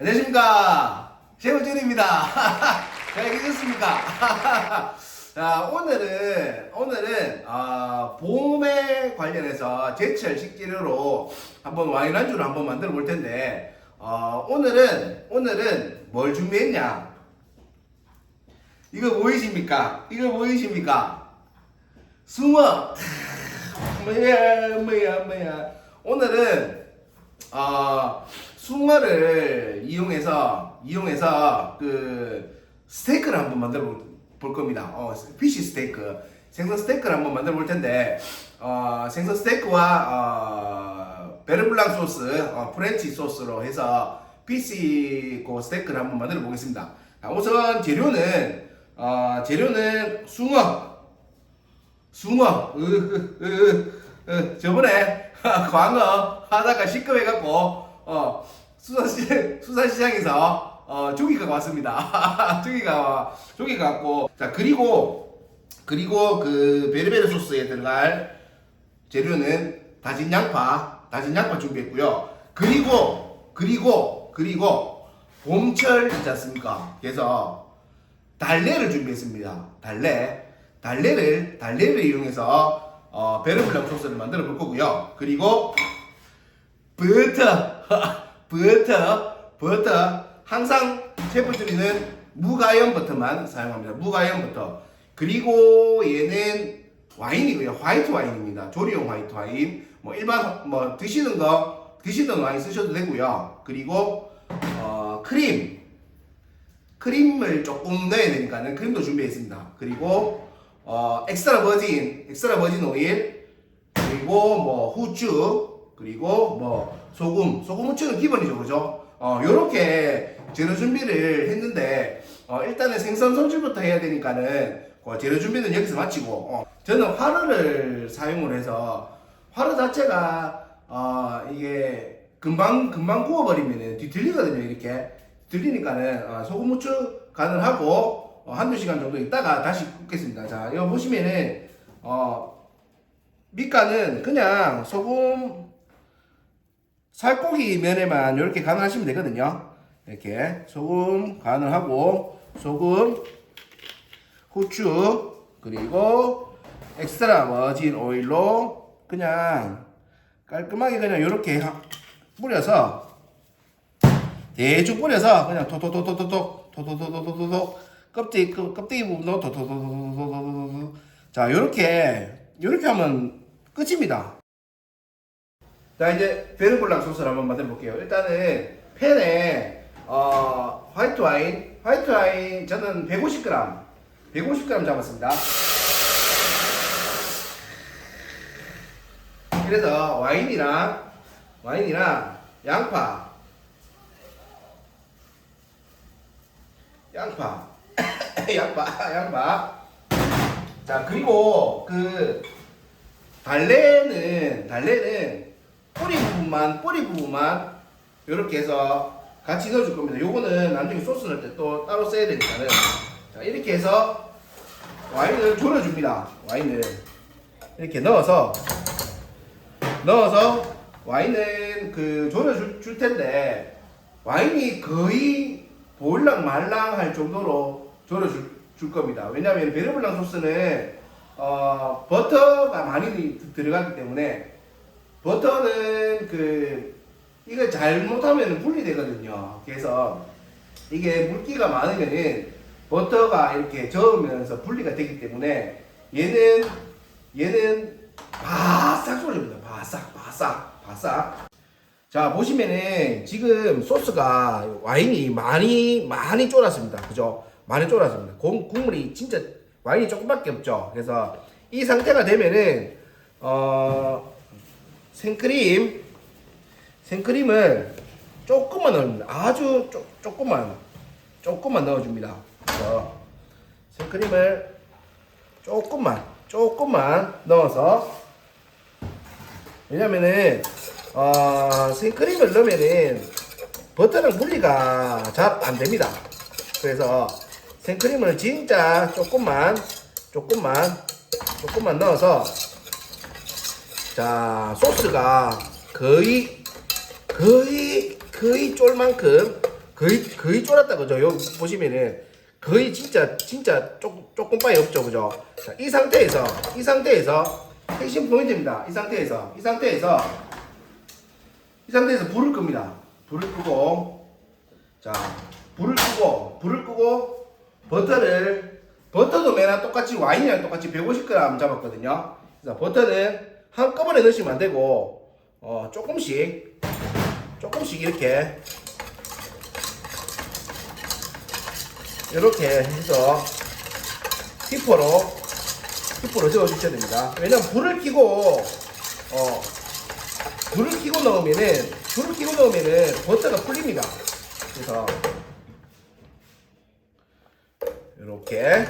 안녕하십니까. 셰프준입니다. 잘 계셨습니까? 자 오늘은 오늘은 아, 봄에 관련해서 제철 식재료로 한번 와인 안주를 한번 만들어 볼 텐데 어, 오늘은 오늘은 뭘 준비했냐? 이거 보이십니까? 이거 보이십니까? 숭어 뭐야 뭐야 뭐야. 오늘은 어, 숭어를 이용해서 이용해서 그 스테이크를 한번 만들어 볼, 볼 겁니다. 어, 피시 스테이크 생선 스테이크를 한번 만들어 볼 텐데 어, 생선 스테이크와 어, 베르블랑 소스 어, 프렌치 소스로 해서 피시 그 스테이크를 한번 만들어 보겠습니다. 자, 우선 재료는 어, 재료는 숭어 숭어, 으, 으, 으, 으, 저번에 광어 하다가 시끄해갖고 어 수산시 수산시장에서 어 조기가 왔습니다. 조기가 조기가 왔고 자 그리고 그리고 그 베르베르 소스에 들어갈 재료는 다진 양파, 다진 양파 준비했고요. 그리고 그리고 그리고 봄철 있지 않습니까? 그래서 달래를 준비했습니다. 달래. 달래를 달래를 이용해서 어, 베르블랑 소스를 만들어 볼 거고요. 그리고 버터, 버터, 버터. 항상 셰프들이는 무가염 버터만 사용합니다. 무가염 버터. 그리고 얘는 와인이고요. 화이트 와인입니다. 조리용 화이트 와인. 뭐 일반 뭐 드시는 거 드시던 와인 쓰셔도 되고요. 그리고 어, 크림. 크림을 조금 넣어야 되니까는 크림도 준비했습니다. 그리고 어, 엑스트라 버진, 엑스트라 버진 오일, 그리고 뭐 후추, 그리고 뭐 소금, 소금 후추는 기본이죠, 그죠? 어, 요렇게 재료 준비를 했는데 어, 일단은 생선 손질부터 해야 되니까는 그 재료 준비는 여기서 마치고 어, 저는 화로를 사용을 해서 화로 자체가 어, 이게 금방 금방 구워버리면은 뒤틀리거든요, 이렇게 들리니까는 어, 소금 후추 간을 하고 어, 한두 시간 정도 있다가 다시 굽겠습니다. 자, 이거 보시면은 어, 밑간은 그냥 소금 살코기 면에만 이렇게 간을 하시면 되거든요. 이렇게 소금 간을 하고 소금 후추 그리고 엑스트라 버진 오일로 그냥 깔끔하게 그냥 이렇게 뿌려서 대충 뿌려서 그냥 톡톡톡톡톡톡 톡톡톡톡톡톡 껍데기 껍- 껍데기 부분도 톡톡톡톡톡톡 자 요렇게 요렇게 하면 끝입니다. 자 이제 베르블랑 소스를 한번 만들어 볼게요. 일단은 팬에 어, 화이트 와인 화이트 와인 저는 150g 150g 잡았습니다. 그래서 와인이랑 와인이랑 양파 양파 양파 양파 자 그리고 그 달래는 달래는 뿌리 부분만 뿌리 부분만 이렇게 해서 같이 넣어줄 겁니다. 요거는 나중에 소스 넣을 때 또 따로 써야 되니까는 자 이렇게 해서 와인을 졸여줍니다. 와인을 이렇게 넣어서 넣어서 와인은 그 졸여줄 줄 텐데 와인이 거의 보일랑 말랑 할 정도로 졸여줄 줄 겁니다. 왜냐하면 베르블랑 소스는 어, 버터가 많이 드- 들어가기 때문에 버터는 그 이거 잘못하면 분리되거든요. 그래서 이게 물기가 많으면은 버터가 이렇게 저으면서 분리가 되기 때문에 얘는 얘는 바싹 졸여줍니다. 바싹 바싹 바싹. 자 보시면은 지금 소스가 와인이 많이 많이 쫄았습니다 그죠 많이 쫄았습니다 공, 국물이 진짜 와인이 조금밖에 없죠 그래서 이 상태가 되면은 어 생크림. 생크림을 조금만 넣습니다. 아주 쪼, 조금만 조금만 넣어줍니다. 그래서 생크림을 조금만 조금만 넣어서. 왜냐면은 어, 생크림을 넣으면은 버터랑 분리가 잘 안 됩니다. 그래서 생크림을 진짜 조금만 조금만 조금만 넣어서 자 소스가 거의 거의 거의 쫄 만큼 거의 거의 쫄았다 그죠? 여기 보시면은 거의 진짜 진짜 조금 조금 빠이 없죠 그죠? 자, 이 상태에서 이 상태에서 핵심 포인트입니다. 이 상태에서 이 상태에서 이 상태에서 불을 끕니다. 불을 끄고 자 불을 끄고 불을 끄고 버터를 버터도 맨날 똑같이 와인이랑 똑같이 150g 잡았거든요. 그래서 버터는 한꺼번에 넣으시면 안 되고 어 조금씩 조금씩 이렇게 이렇게 해서 히퍼로 히퍼로 저어 주셔야 됩니다. 왜냐면 불을 켜고 어 불을 켜고 넣으면은 불을 켜고 넣으면은 버터가 풀립니다. 그래서 이렇게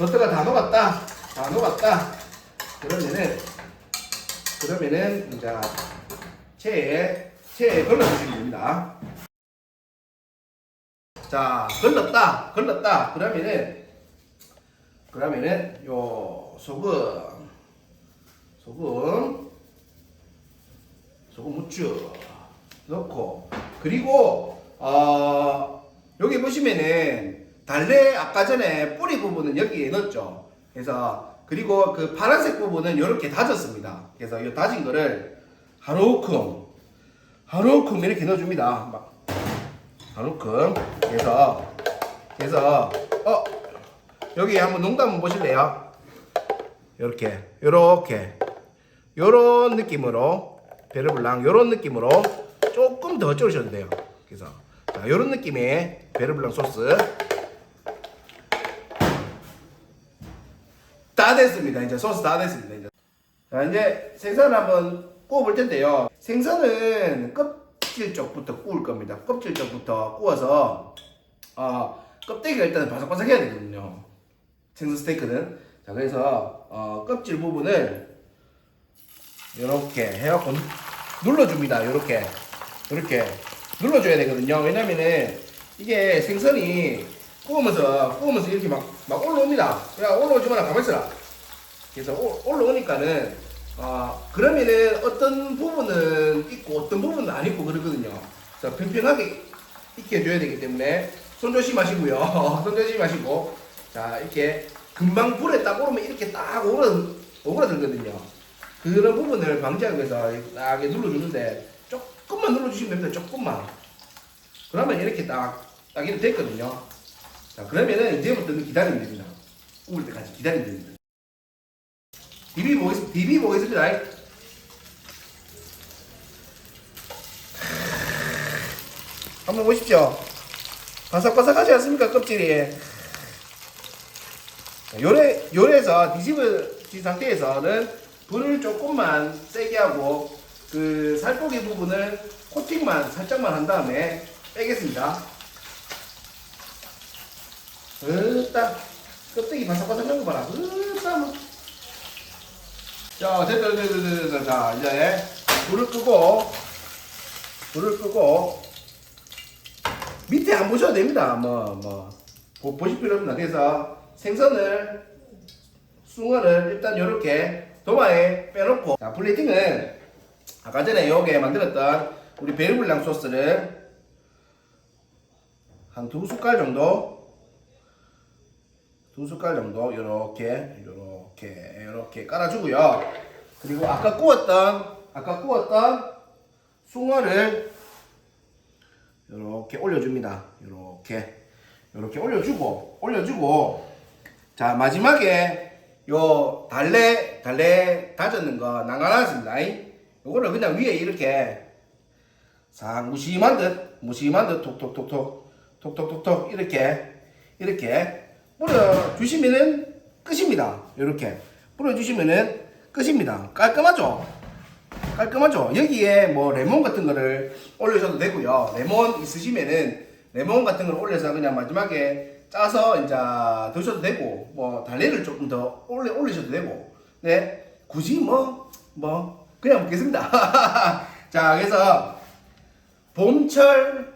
버터가 다 녹았다. 다 녹았다. 그러면은 그러면은 이제 체에 체에 걸러 주시면 됩니다. 자, 걸렀다. 걸렀다. 그러면은 그러면은 요 소금 소금 소금 무추 넣고 그리고 어 여기 보시면은 달래 아까 전에 뿌리 부분은 여기에 넣었죠. 그래서 그리고 그 파란색 부분은 이렇게 다졌습니다. 그래서 이 다진 거를 하루큼 하루큼 이렇게 넣어줍니다. 막 하루큼 그래서 그래서 어 여기 한번 농담 한번 보실래요? 이렇게 요렇게 요런 느낌으로 베르블랑 요런 느낌으로 조금 더 줄이셔도 돼요. 그래서 자, 요런 느낌의 베르블랑 소스 다 됐습니다. 이제 소스 다 됐습니다. 이제. 자, 이제 생선을 한번 구워볼 텐데요. 생선은 껍질 쪽부터 구울 겁니다. 껍질 쪽부터 구워서 어, 껍데기가 일단 바삭바삭 해야 되거든요. 생선 스테이크는. 자, 그래서 어, 껍질 부분을 이렇게 해갖고 눌러줍니다. 이렇게 이렇게 눌러줘야 되거든요. 왜냐면은 이게 생선이 구우면서 구우면서 이렇게 막, 막 올라옵니다. 그냥 올라오지만 가만 있어라. 그래서 오- 올라오니까는 어 그러면은 어떤 부분은 있고 어떤 부분은 안 있고 그러거든요. 그래서 평평하게 익혀줘야 되기 때문에 손 조심하시고요. 손 조심하시고 자 이렇게 금방 불에 딱 오르면 이렇게 딱 오그라 오그라들거든요. 그런 부분을 방지하기 위해서 딱 눌러주는데 조금만 눌러주시면 됩니다. 조금만. 그러면 이렇게 딱, 딱 이렇게 됐거든요. 자, 그러면은 이제부터는 기다리면 됩니다. 구울 때까지 기다리면 됩니다. 비비 보겠습니다. 비비 보겠습니다. 한번 보십시오. 바삭바삭하지 않습니까? 껍질이. 요래, 요래서 뒤집어진 상태에서는 불을 조금만 세게 하고 그 살코기 부분을 코팅만 살짝만 한 다음에 빼겠습니다. 으따 껍데기 바삭바삭한 거 봐라. 으따 뭐. 자 됐다 됐다 됐다 됐다. 자 이제 불을 끄고 불을 끄고 밑에 안 보셔도 됩니다. 뭐 뭐 보실 필요 없나. 그래서 생선을 숭어를 일단 이렇게 도마에 빼놓고 자 플레이팅은 아까 전에 요게 만들었던 우리 베르블랑 소스를 한 두 숟갈 정도 두 숟갈 정도 요렇게 요렇게 요렇게 깔아주고요. 그리고 아까 구웠던 아까 구웠던 숭어를 요렇게 올려줍니다. 요렇게 요렇게 올려주고 올려주고. 자 마지막에 요 달래 달래 다졌는 거 난간하습니다. 요거를 그냥 위에 이렇게 싹 무심한 듯 무심한 듯 톡톡톡톡 톡톡톡톡 이렇게 이렇게 뿌려 주시면은 끝입니다. 이렇게 뿌려 주시면은 끝입니다. 깔끔하죠? 깔끔하죠? 여기에 뭐 레몬 같은 거를 올려줘도 되고요. 레몬 있으시면은 레몬 같은 걸 올려서 그냥 마지막에 짜서 이제 드셔도 되고 뭐 달래를 조금 더 올려 올리셔도 되고. 네 굳이 뭐뭐 그냥 먹겠습니다. 자 그래서 봄철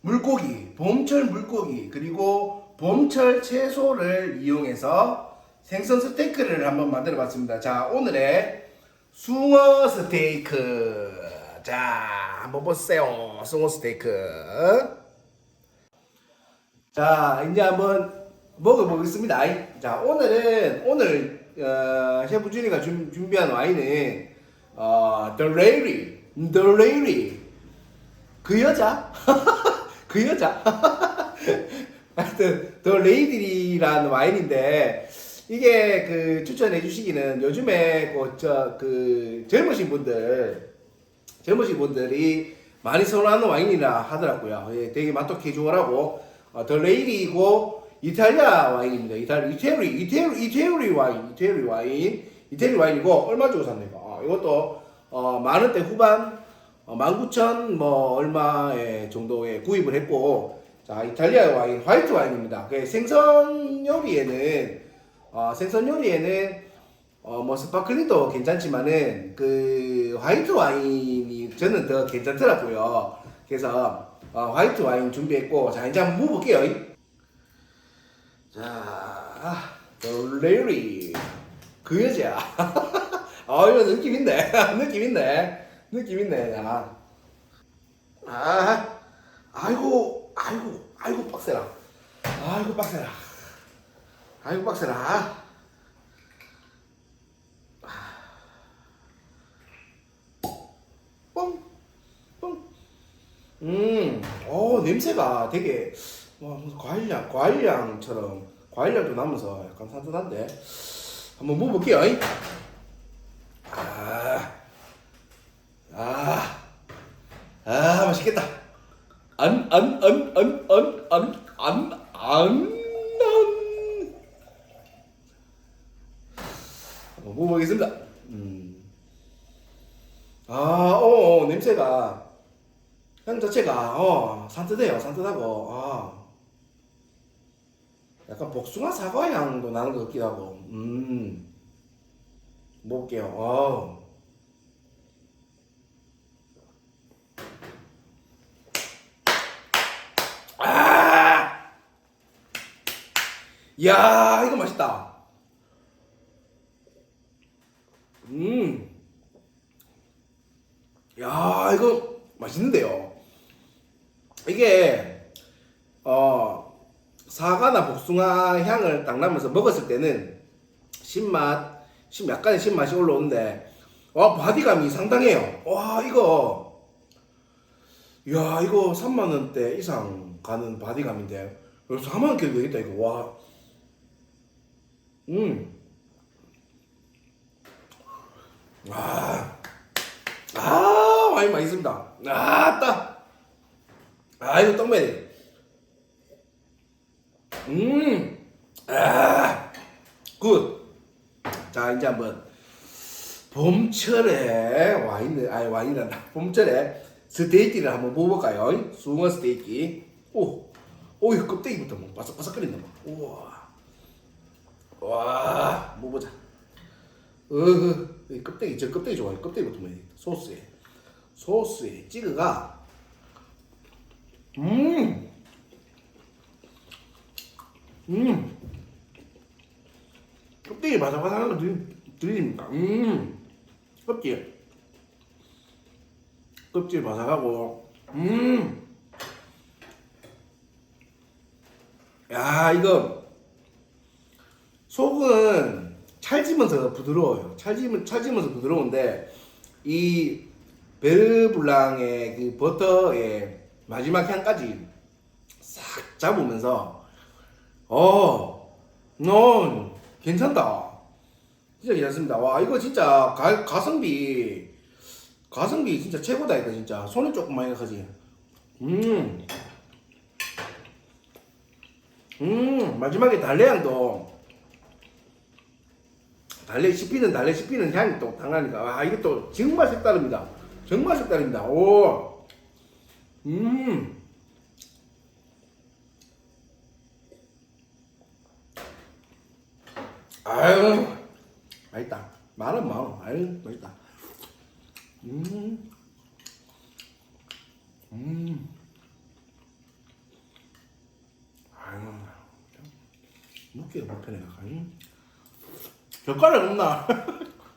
물고기, 봄철 물고기 그리고 봄철 채소를 이용해서 생선 스테이크를 한번 만들어 봤습니다. 자 오늘의 숭어 스테이크. 자 한번 보세요. 숭어 스테이크. 자 이제 한번 먹어보겠습니다. 자 오늘은 오늘 어, 셰프 준이가 준, 준비한 와인은 어, The Lady The Lady. 그 여자? 그 여자 하여튼 The Lady라는 와인인데 이게 그 추천해 주시기는 요즘에 그저그 젊으신 분들 젊으신 분들이 많이 선호하는 와인이라 하더라고요. 예, 되게 맛도 캐주얼하고 어, 더 레이디고 이탈리아 와인입니다. 이탈리 이태리 이태리 이태리 와인 이태리 와인 이태리 와인이고 얼마 주고 샀네요. 어, 이것도 어, 만 원대 후반 어, 19,000뭐 얼마에 정도에 구입을 했고 자 이탈리아 와인 화이트 와인입니다. 그 생선 요리에는 어, 생선 요리에는 어 뭐 스파클링도 괜찮지만은 그 화이트 와인이 저는 더 괜찮더라고요. 그래서 어, 화이트 와인 준비했고 자 이제 한번 먹어볼게요. 자, 레리 그 여자. 아 이거 느낌 있네. 느낌 있네. 느낌 있네. 자. 아, 아이고, 아이고, 아이고 빡세라. 아이고 빡세라. 아이고 빡세라. 뻥, 뻥. 음, 어 냄새가 되게 와 무슨 과일향, 과일향처럼 과일향도 나면서 약간 산뜻한데 한번 먹어볼게요. 잉? 아, 아, 아 맛있겠다. 안, 안, 안, 안, 안, 안, 안, 안, 안. 한번 먹어보겠습니다. 음. 아, 어, 어, 냄새가 향 자체가 어 산뜻해요, 산뜻하고 아 약간 복숭아 사과 향도 나는 것 같기도 하고 음 먹을게요. 어. 야 이거 맛있다. 음. 야 이거 맛있는데요. 이게 어 사과나 복숭아 향을 딱 나면서 먹었을 때는 신맛, 신 약간의 신맛이 올라오는데 와 바디감이 상당해요. 와 이거 야 이거 3만 원대 이상 가는 바디감인데 4만 원 킬로 되겠다 이거 와. 음. 와. 아, 와인 맛있습니다. 아, 따. 아, 이거 떡매네. 음. 아. 굿. 자, 이제 한번 봄철에 와인을 아니 와인이란다. 봄철에 스테이키를 한번 먹어볼까요? 숭어 스테이키. 오. 오, 이 껍데기부터 뭐 바삭바삭거린다. 뭐. 우와. 와, 먹어보자. 어허, 이 껍데기, 저 껍데기 좋아해. 껍데기부터 돼. 소스에. 소스에 찍어가. 음! 음! 껍데기 바삭바삭한 거 드- 드립니다. 음! 껍질. 껍질 바삭하고, 음! 야, 이거, 속은 찰지면서 부드러워요. 찰지면, 찰지면서 부드러운데, 이 베르블랑의 그 버터의 마지막 향까지 싹 잡으면서, 어, 넌 괜찮다. 진짜 괜찮습니다. 와, 이거 진짜 가, 가성비, 가성비 진짜 최고다, 이거 진짜. 손이 조금 많이 가지. 음. 음, 마지막에 달래향도 달래 씹히는 달래 씹히는 향이 또 당하니까 아 이게 또 정말 색다릅니다. 정말 색다릅니다. 오, 음, 아유, 맛있다. 말은 뭐, 아유, 맛있다. 음, 음, 아유, 먹기가 불편해. 음. 젓가락 없나?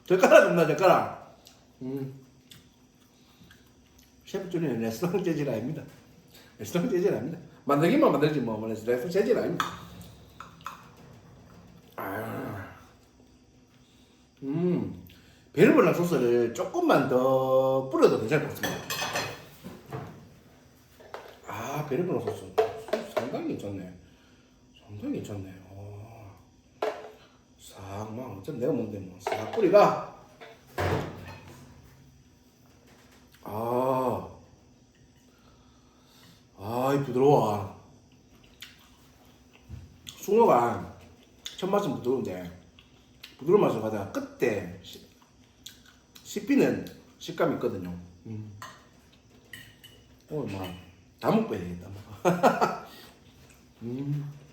젓가락 없나, 젓가락? 음. 셰프 줄이는 레스토랑 재질 아닙니다. 레스토랑 재질 아닙니다. 만들기만 만들지 뭐, 뭐 레스토랑 재질 아닙니다. 아, 음, 베르볼라 소스를 조금만 더 뿌려도 괜찮을 것 같습니다. 아, 베르볼라 소스 상당히 괜찮네. 상당히 괜찮네. 어. 싹, 막, 어차피 내가 뭔데, 뭐, 싹 뿌리가. 아, 아, 이 부드러워. 숭어가 첫 맛은 부드러운데 부드러운 맛을 가다가 끝에 씹- 씹히는 식감이 있거든요. 음. 오늘 뭐다 먹고 해야 되겠다. 뭐. 음.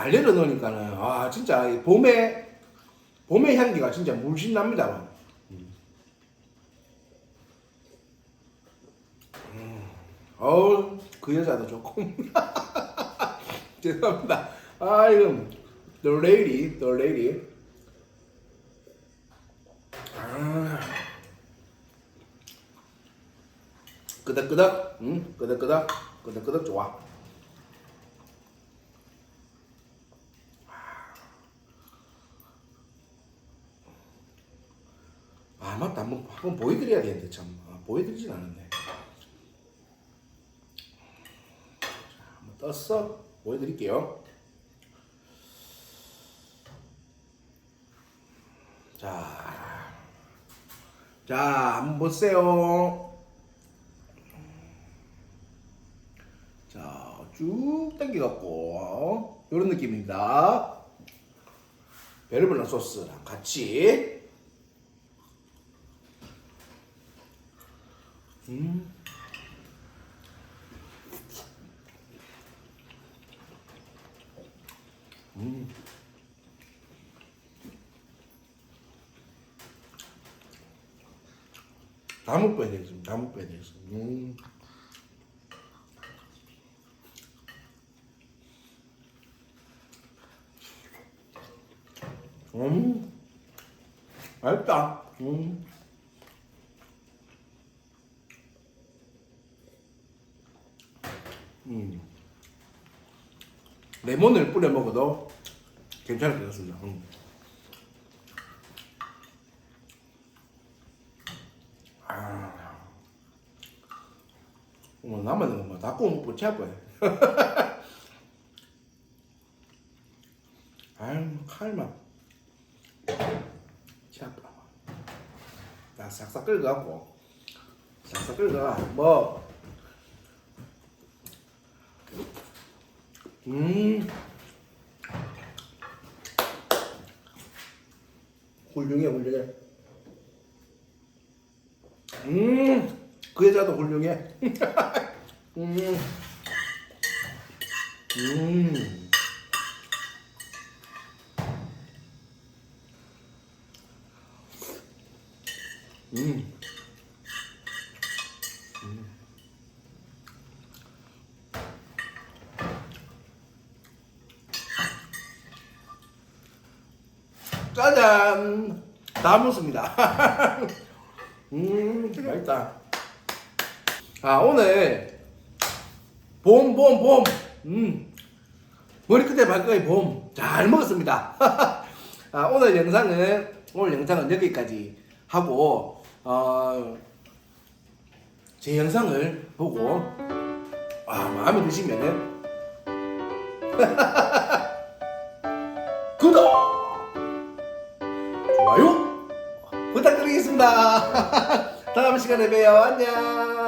달래를 넣으니까는 아 진짜 이 봄에 봄의 향기가 진짜 물씬 납니다. 어우 그 여자도 좋고 죄송합니다. 아 이거 the lady the lady 아. 끄덕끄덕 응 끄덕끄덕 끄덕끄덕 좋아 아 한번 보여드려야 되는데 참 아, 보여드리진 않았네 한번 떴어 보여드릴게요. 자, 자 한번 보세요. 자, 쭉 당겨갖고 이런 느낌입니다. 베르블라 소스랑 같이. 음. 음. 다 먹어야 되겠습니다. 다 먹어야 되겠습니다. 음. 음. 맛있다. 음. 음. 레몬을 뿌려 먹어도 괜찮을 것 같습니다. 음. 아, 뭐 남은 거다 구워 먹고 체할 거야. 아유 칼만 체할 거야. 자 싹싹 끓여갖고 싹싹 끓여가 뭐. 음. 훌륭해 훌륭해 음 그 여자도 훌륭해 음. 음. 음. 짜잔 다 먹습니다. 음 맛있다. 아 오늘 봄 봄 봄. 음 머리끝에 발끝에 봄 잘 먹었습니다. 아 오늘 영상은 오늘 영상은 여기까지 하고 어, 제 영상을 보고 아 마음에 드시면은 구독 좋아요 부탁드리겠습니다. 다음 시간에 봬요. 안녕.